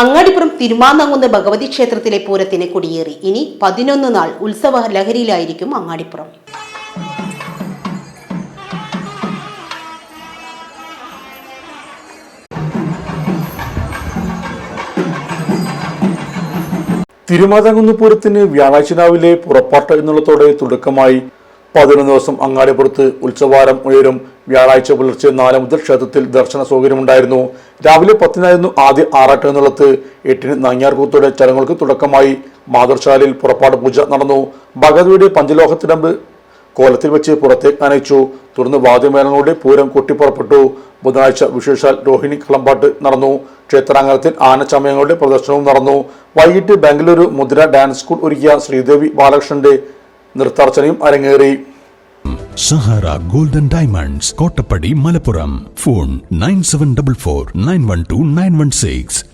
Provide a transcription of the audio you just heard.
അങ്ങാടിപ്പുറം തിരുമാന്നങ്ങുന്ന ഭഗവതി ക്ഷേത്രത്തിലെ പൂരത്തിന് കൊടിയേറി. ഇനി പതിനൊന്ന് നാൾ ഉത്സവ ലഹരിയിലായിരിക്കും അങ്ങാടിപ്പുറം. തിരുമാതാംകുന്ന് പൂരത്തിന് വ്യാഴാഴ്ച രാവിലെ പുറപ്പാട്ട് എന്നുള്ളതോടെ തുടക്കമായി പതിനൊന്ന് ദിവസം അങ്ങാടിപ്പുറത്ത് ഉത്സവാരം ഉയരും. വ്യാഴാഴ്ച പുലർച്ചെ നാല് മുതൽ ക്ഷേത്രത്തിൽ ദർശന സൗകര്യമുണ്ടായിരുന്നു. രാവിലെ പത്തിനായിരുന്നു ആദ്യ ആറാട്ട് എന്നുള്ളത്. എട്ടിന് നങ്ങ്യാർകൂത്തോടെ ചടങ്ങുകൾക്ക് തുടക്കമായി. മാതൃശാലയിൽ പുറപ്പാട് പൂജ നടന്നു. ഭഗവതിയുടെ പഞ്ചലോഹത്തിനമ്പ് കോലത്തിൽ വെച്ച് പുറത്തേക്ക് അനയിച്ചു തുടർന്ന് വാദ്യമേളങ്ങളുടെ പൂരം കൊട്ടിപ്പുറപ്പെട്ടു ബുധനാഴ്ച വിശേഷാൽ രോഹിണി കളമ്പാട്ട് നടന്നു. ക്ഷേത്രാങ്കണത്തിൽ ആനച്ചമയങ്ങളുടെ പ്രദർശനവും നടന്നു. വൈകിട്ട് ബാംഗ്ലൂരു മുദ്ര ഡാൻസ് സ്കൂൾ ഒരുക്കിയ ശ്രീദേവി ബാലകൃഷ്ണന്റെ നൃത്താർച്ചനയും അരങ്ങേറി. Sahara golden diamonds Kottappadi Malappuram. Phone nine seven double four nine one two nine one six.